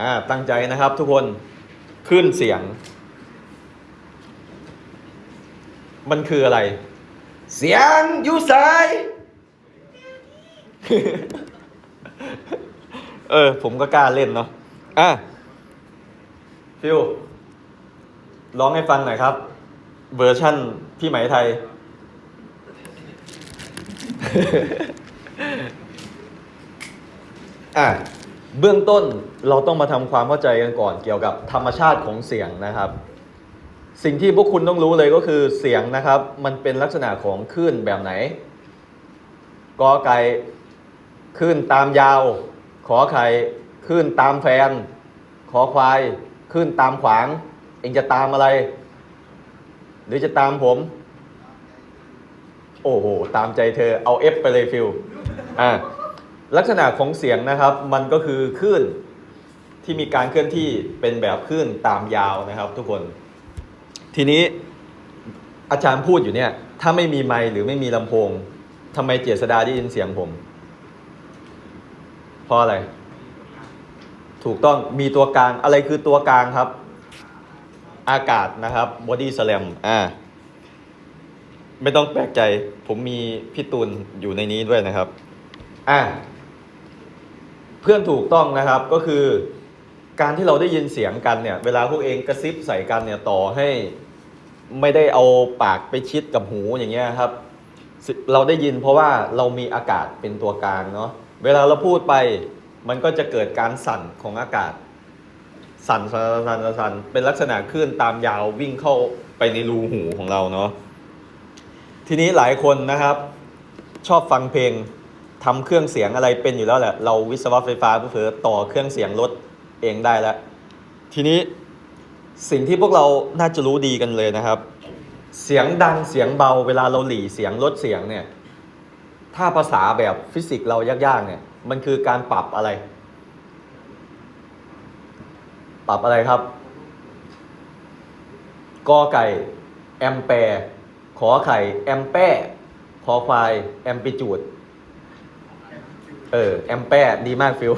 อ่าตั้งใจนะครับทุกคนขึ้นเสียง มันคืออะไร เสียงอยู่สายเออ ผมก็กล้าเล่นเนาะอะฟิวร้องให้ฟังหน่อยครับ เวอร์ชั่นพี่ไหมไทย อะ เบื้องต้นเราต้องมาทำความเข้าใจกันก่อนเกี่ยวกับธรรมชาติของเสียงนะครับ สิ่งที่พวกคุณต้องรู้เลยก็คือเสียงนะครับ มันเป็นลักษณะของคลื่นแบบไหนกอไก่คลื่นตามยาว ขอไข่คลื่นตามแฟน ขอควายคลื่นตามขวาง เองจะตามอะไร หรือจะตามผม โอ้โห ตามใจเธอเอาเอฟไปเลยฟิลอ่า ลักษณะของเสียงนะครับมันก็คือคลื่นที่มีการเคลื่อนที่เป็นแบบคลื่นตามยาวนะครับ ทุกคน ทีนี้อาจารย์พูดอยู่เนี่ย ถ้าไม่มีไมค์หรือไม่มีลำโพงทำไมเจษดาได้ยินเสียงผมเพราะอะไร ถูกต้องมีตัวกลางอะไรคือตัวกลางครับ อากาศนะครับ body slam อ่าไม่ต้องแปลกใจ ผมมีพี่ตูนอยู่ในนี้ด้วยนะครับ อะ เพื่อนถูกต้องนะครับก็คือ การที่เราได้ยินเสียงกันเนี่ย เวลาพวกเองกระซิบใส่กันเนี่ยต่อให้ไม่ได้เอาปากไปชิดกับหูอย่างเงี้ยครับ เราได้ยินเพราะว่าเรามีอากาศเป็นตัวกลางเนาะเวลาเราพูดไปมันก็จะเกิดการสั่นของอากาศ สั่นสั่นสั่นสั่นเป็นลักษณะคลื่นตามยาววิ่งเข้าไปในรูหูของเราเนาะทีนี้หลายคนนะครับ ชอบฟังเพลง ทำเครื่องเสียงอะไรเป็นอยู่แล้วแหละ เราวิศวะไฟฟ้าเพื่อต่อเครื่องเสียงรถเองได้แล้ว ทีนี้สิ่งที่พวกเราน่าจะรู้ดีกันเลยนะครับ เสียงดังเสียงเบาเวลาเราหลีเสียงลดเสียงเนี่ย ถ้าภาษาแบบฟิสิกส์เรายากๆเนี่ย มันคือการปรับอะไร ปรับอะไรครับกอไก่แอมแปร์ ขอไข่แอมแปร์ ขอควายแอมปิจูด เออแอมแปร์ดีมากฟิล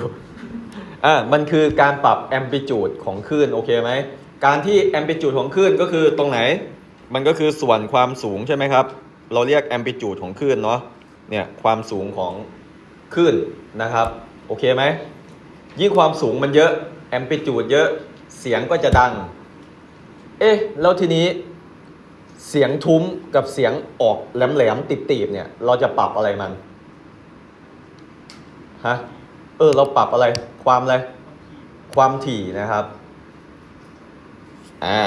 อ่ามันคือการปรับแอม l ิจูดของคลื่นโอเคไหมการที่แอม l ิจูดของคลื่นก็คือตรงไหน มันก็คือส่วนความสูงใช่ไหมครับ เราเรียกแอม l ิจูดของคลื่นเนาะเนี่ยความสูงของคลื่นนะครับโอเคไหมยิ่งความสูงมันเยอะแอม l ิจูดเยอะเสียงก็จะดัง เอ๊ะแล้วทีนี้เสียงทุ้มกับเสียงออกแหลมๆติดๆเนี่ย เราจะปรับอะไรมัน ฮะเออเราปรับอะไรความอะไรความถี่นะครับอ่า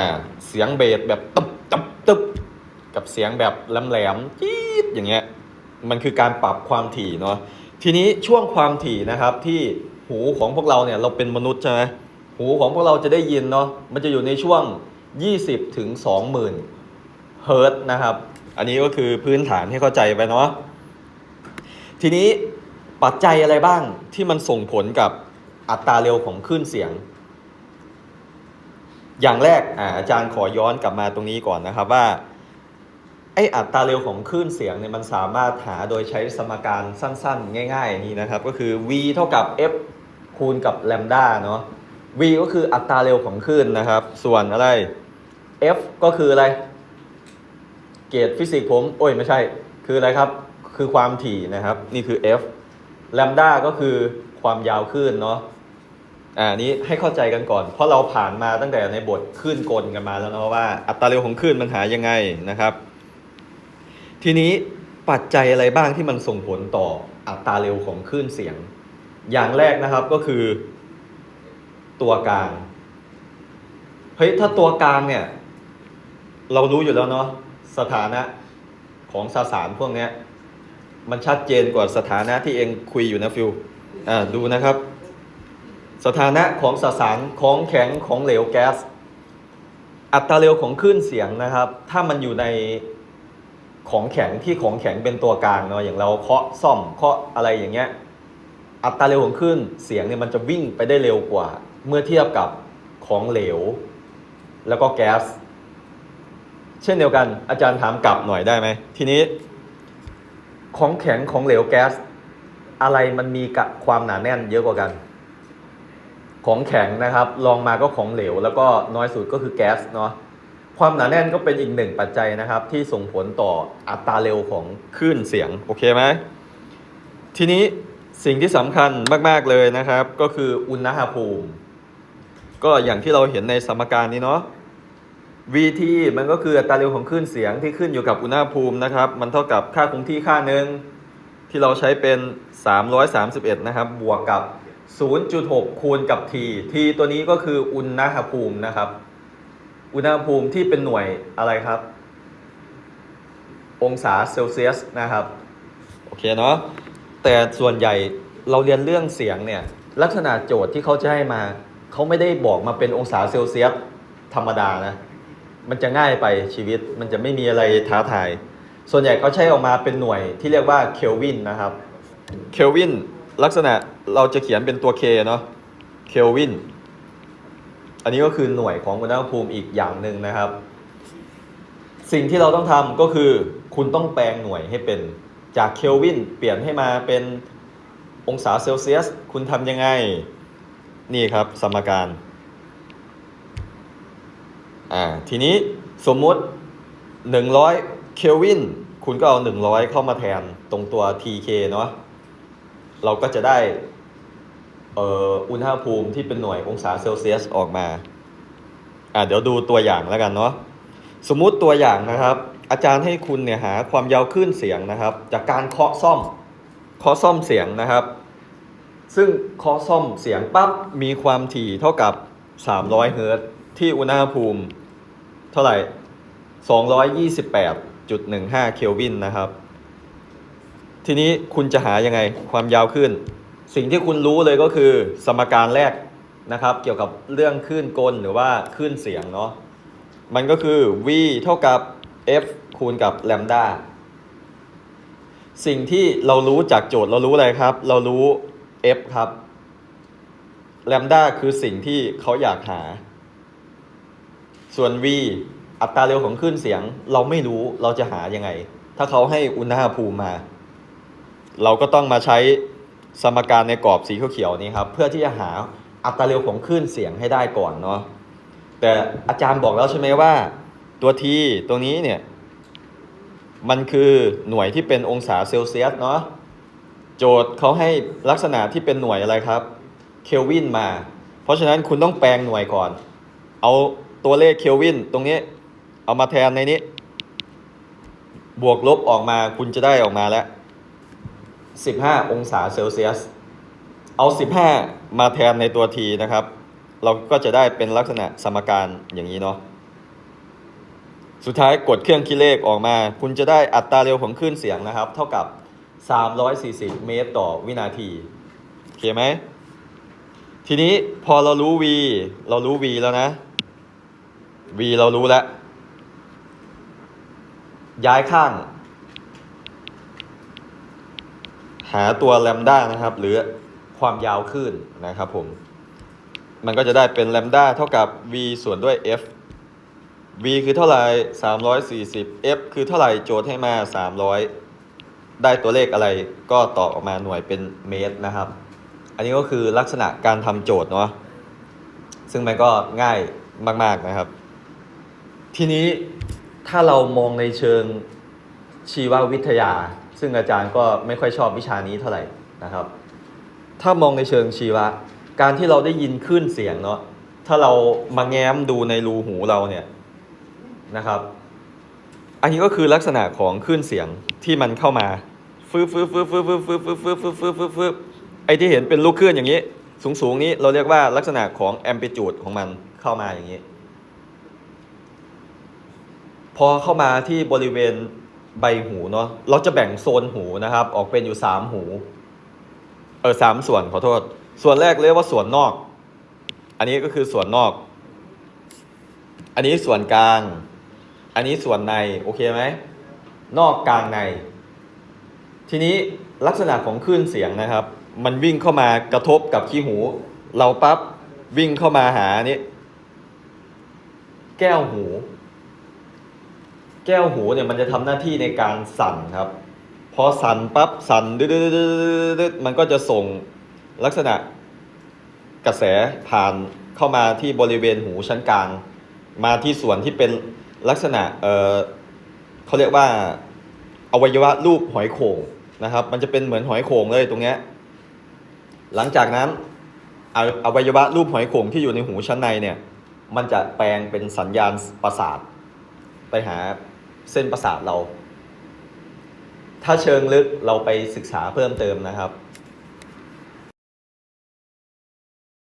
เสียงเบสแบบตึบตึบตึบกับเสียงแบบแหลมๆจี๊ดอย่างเงี้ยมันคือการปรับความถี่เนาะทีนี้ช่วงความถี่นะครับที่หูของพวกเราเนี่ยเราเป็นมนุษย์ใช่ไหมหูของพวกเราจะได้ยินเนาะมันจะอยู่ในช่วง 20 ถึง 20,000เฮิร์ตนะครับ อันนี้ก็คือพื้นฐานให้เข้าใจไปเนาะทีนี้ ปัจจัยอะไรบ้างที่มันส่งผลกับอัตราเร็วของคลื่นเสียง อย่างแรกอาอาจารย์ขอย้อนกลับมาตรงนี้ก่อนนะครับว่าไออัตราเร็วของคลื่นเสียงเนี่ยมันสามารถหาโดยใช้สมการสั้นๆ ง่าย ๆ นี้นะครับ ก็คือ v เท่ากับ f คูณกับแลมด้าเนาะ v ก็คืออัตราเร็วของคลื่นนะครับ ส่วนอะไร f ก็คืออะไร เกรดฟิสิกส์ผม โอ้ยไม่ใช่ คืออะไรครับ คือความถี่นะครับ นี่คือ f แลมด้าก็คือความยาวคลื่นเนาะอ่านี้ให้เข้าใจกันก่อน เพราะเราผ่านมาตั้งแต่ในบทคลื่นกลกันมาแล้วเนาะว่าอัตราเร็วของคลื่นมันหายังไงนะครับ ทีนี้ปัจจัยอะไรบ้างที่มันส่งผลต่ออัตราเร็วของคลื่นเสียง อย่างแรกนะครับก็คือ ตัวกลางเฮ้ยถ้าตัวกลางเนี่ย เรารู้อยู่แล้วเนาะสถานะของสสารพวกเนี้ย มันชัดเจนกว่าสถานะที่เองคุยอยู่นะฟิวอ่าดูนะครับ สถานะของสสารของแข็งของเหลวแก๊ส อัตราเร็วของคลื่นเสียงนะครับ ถ้ามันอยู่ในของแข็งที่ของแข็งเป็นตัวกลางเนาะอย่างเราเคาะซ่อมเคาะอะไรอย่างเงี้ยอัตราเร็วของคลื่นเสียงเนี่ยมันจะวิ่งไปได้เร็วกว่า เมื่อเทียบกับของเหลว แล้วก็แก๊ส เช่นเดียวกันอาจารย์ถามกลับหน่อยได้ไหมทีนี้ ของแข็งของเหลวแก๊ส อะไรมันมีกับความหนาแน่นเยอะกว่ากัน ของแข็งนะครับลองมาก็ของเหลว แล้วก็น้อยสุดก็คือแก๊สเนาะความหนาแน่นก็เป็นอีกหนึ่งปัจจัยนะครับ ที่ส่งผลต่ออัตราเร็วของคลื่นเสียงโอเคไหมทีนี้สิ่งที่สำคัญมาก ๆ เลยนะครับ ก็คืออุณหภูมิ ก็อย่างที่เราเห็นในสมการนี้เนาะ VT มันก็คืออัตราเร็วของคลื่นเสียงที่ขึ้นอยู่กับอุณหภูมินะครับ มันเท่ากับค่าคงที่ค่าหนึ่งที่เราใช้เป็น 331 นะครับ บวกกับ 0.6 คูณกับ T T ตัวนี้ก็คืออุณหภูมินะครับ อุณหภูมิที่เป็นหน่วยอะไรครับ องศาเซลเซียสนะครับ โอเคเนาะ แต่ส่วนใหญ่เราเรียนเรื่องเสียงเนี่ย ลักษณะโจทย์ที่เขาจะให้มา เขาไม่ได้บอกมาเป็นองศาเซลเซียสธรรมดานะ มันจะง่ายไปชีวิตมันจะไม่มีอะไรท้าทาย ส่วนใหญ่เขาใช้ออกมาเป็นหน่วยที่เรียกว่าเคลวินนะครับเคลวินลักษณะเราจะเขียนเป็นตัว K เนาะเคลวินอันนี้ก็คือหน่วยของอุณหภูมิอีกอย่างหนึ่งนะครับ สิ่งที่เราต้องทำก็คือ คุณต้องแปลงหน่วยให้เป็นจากเคลวินเปลี่ยนให้มาเป็นองศาเซลเซียส คุณทำยังไง นี่ครับ สมการ อ่าทีนี้สมมุติ 100 เคลวิน คุณก็เอา 100 เข้ามาแทนตรงตัว TK เนาะเราก็จะได้อุณหภูมิที่เป็นหน่วยองศาเซลเซียสออกมาอ่าเดี๋ยวดูตัวอย่างแล้วกันเนาะสมมุติตัวอย่างนะครับ อาจารย์ให้คุณเนี่ยหาความยาวคลื่นเสียงนะครับ จากการเคาะซ่อมเคาะซ่อมเสียงนะครับ ซึ่งเคาะซ่อมเสียงปั๊บมีความถี่เท่ากับ 300 เฮิรตซ์ ที่อุณหภูมิเท่าไหร่ 228.15 เคลวินนะครับ ทีนี้คุณจะหายังไงความยาวคลื่นสิ่งที่คุณรู้เลยก็คือสมการแรกนะครับ เกี่ยวกับเรื่องคลื่นกลหรือว่าคลื่นเสียงเนาะมันก็คือ v เท่ากับ f คูณกับแลมดาสิ่งที่เรารู้จากโจทย์เรารู้อะไรครับ เรารู้ f ครับแลมดาคือสิ่งที่เขาอยากหา ส่วน v อัตราเร็วของคลื่นเสียงเราไม่รู้เราจะหายังไง ถ้าเขาให้อุณหภูมิมา เราก็ต้องมาใช้สมการในกรอบสีเขียวๆนี้ครับ เพื่อที่จะหาอัตราเร็วของคลื่นเสียงให้ได้ก่อนเนาะแต่อาจารย์บอกแล้วใช่ไหมว่า ตัว t ตรงนี้เนี่ย มันคือหน่วยที่เป็นองศาเซลเซียสเนาะโจทย์เขาให้ลักษณะที่เป็นหน่วยอะไรครับเคลวินมา เพราะฉะนั้นคุณต้องแปลงหน่วยก่อน เอา ตัวเลขเคลวินตรงนี้ เอามาแทนในนี้ บวกลบออกมาคุณจะได้ออกมาแล้ว 15 องศาเซลเซียส เอา 15 มาแทนในตัว t นะครับ เราก็จะได้เป็นลักษณะสมการอย่างนี้เนาะสุดท้ายกดเครื่องคิดเลขออกมา คุณจะได้อัตราเร็วของคลื่นเสียงนะครับ เท่ากับ 340 เมตรต่อวินาทีโอเคไหมทีนี้พอเรารู้ v เรารู้ v แล้วนะ v เรารู้แล้ว ย้ายข้าง หาตัวแลมด้านะครับ หรือความยาวคลื่นนะครับผม มันก็จะได้เป็นแลมด้าเท่ากับ v ส่วนด้วย f v คือเท่าไหร่340 f คือเท่าไหร่โจทย์ให้มา 300 ได้ตัวเลขอะไรก็ตอบออกมาหน่วยเป็นเมตรนะครับ อันนี้ก็คือลักษณะการทำโจทย์เนาะซึ่งมันก็ง่ายมาก ๆ นะครับ ทีนี้ถ้าเรามองในเชิงชีววิทยา ซึ่งอาจารย์ก็ไม่ค่อยชอบวิชานี้เท่าไหร่นะครับ ถ้ามองในเชิงชีวะ การที่เราได้ยินคลื่นเสียงเนาะถ้าเรามาแง้มดูในรูหูเราเนี่ยนะครับ อันนี้ก็คือลักษณะของคลื่นเสียงที่มันเข้ามาฟืบฟืบฟืบฟืบฟืบฟืบฟืบฟืบฟืบฟืบฟืบฟืบไอที่เห็นเป็นลูกคลื่นอย่างนี้สูงสูงๆนี้เราเรียกว่าลักษณะของแอมพลิจูดของมันเข้ามาอย่างนี้ พอเข้ามาที่บริเวณใบหูเนาะเราจะแบ่งโซนหูนะครับ ออกเป็นอยู่สามหูเออสามส่วนขอโทษ ส่วนแรกเรียกว่าส่วนนอก อันนี้ก็คือส่วนนอก อันนี้ส่วนกลาง อันนี้ส่วนในโอเคไหมนอกกลางใน ทีนี้ลักษณะของคลื่นเสียงนะครับ มันวิ่งเข้ามากระทบกับขี้หู เราปั๊บวิ่งเข้ามาหานี่แก้วหู แก้วหูเนี่ยมันจะทำหน้าที่ในการสั่นครับ พอสั่นปั๊บสั่นดืดๆมันก็จะส่งลักษณะกระแสผ่านเข้ามาที่บริเวณหูชั้นกลาง มาที่ส่วนที่เป็นลักษณะเออเขาเรียกว่าอวัยวะรูปหอยโข่งนะครับ มันจะเป็นเหมือนหอยโข่งเลยตรงเนี้ยหลังจากนั้นออวัยวะรูปหอยโข่งที่อยู่ในหูชั้นในเนี่ย มันจะแปลงเป็นสัญญาณประสาทไปหา เส้นประสาทเรา ถ้าเชิงลึกเราไปศึกษาเพิ่มเติมนะครับ